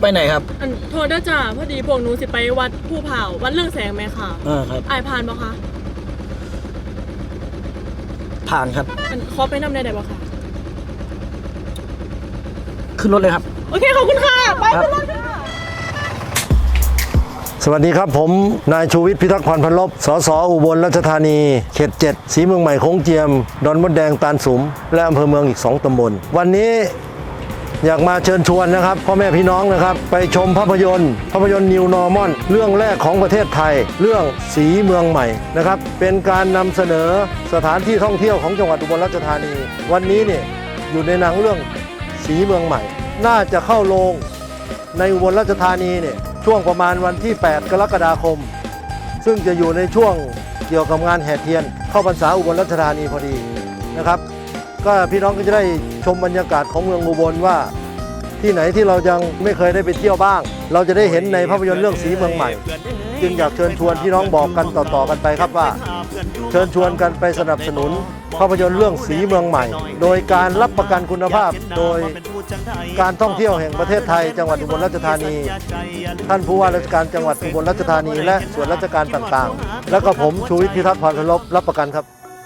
ไปไหนครับอันโทษด้วยจ้าพอดีพวกหนูสิไปวัดผู้เผาวัดเรื่องแสงไหมค่ะอ่าครับ อายผ่านบ่คะผ่านครับ อันขอไปนำได้ได้บ่คะขึ้นรถเลยครับ โอเคขอบคุณค่ะ ไปครับ ขึ้นรถค่ะ สวัสดีครับผม นายชูวิทย์พิทักษ์พันธ์พันลบ สสอุบลราชธานี เขต 7 สีเมืองใหม่โค้งเจียม ดอนมดแดงตาลสุม และอำเภอเมืองอีก 2ตำบล วันนี้ อยากมาเชิญชวนนะครับพ่อแม่พี่น้องนะครับ ไปชมภาพยนตร์ ภาพยนตร์นิวนอร์มอนเรื่องแรกของประเทศไทย เรื่องสีเมืองใหม่นะครับเป็นการนำเสนอสถานที่ท่องเที่ยวของจังหวัดอุบลราชธานี วันนี้เนี่ยอยู่ในหนังเรื่องสีเมืองใหม่ น่าจะเข้าโรงในอุบลราชธานีเนี่ยช่วงประมาณวันที่ 8 กรกฎาคม ซึ่งจะอยู่ในช่วงเกี่ยวกับงานแห่เทียน เข้าพรรษาอุบลราชธานีพอดีนะครับ ก็พี่น้องก็จะได้ชมบรรยากาศของเมืองอุบลว่า ที่ไหนที่เรายังไม่เคยได้ไปเที่ยวบ้าง เราจะได้เห็นในภาพยนตร์เรื่องสีเมืองใหม่ จึงอยากเชิญชวนพี่น้องบอกกันต่อๆกันไปครับว่า เชิญชวนกันไปสนับสนุน ภาพยนตร์เรื่องสีเมืองใหม่ โดยการรับประกันคุณภาพโดยการท่องเที่ยวแห่งประเทศไทย จังหวัดอุบลราชธานี ท่านผู้ว่าราชการจังหวัดอุบลราชธานี และส่วนราชการต่างๆ แล้วก็ผมชูวิทย์พิทักษ์พรพลบรับประกันครับ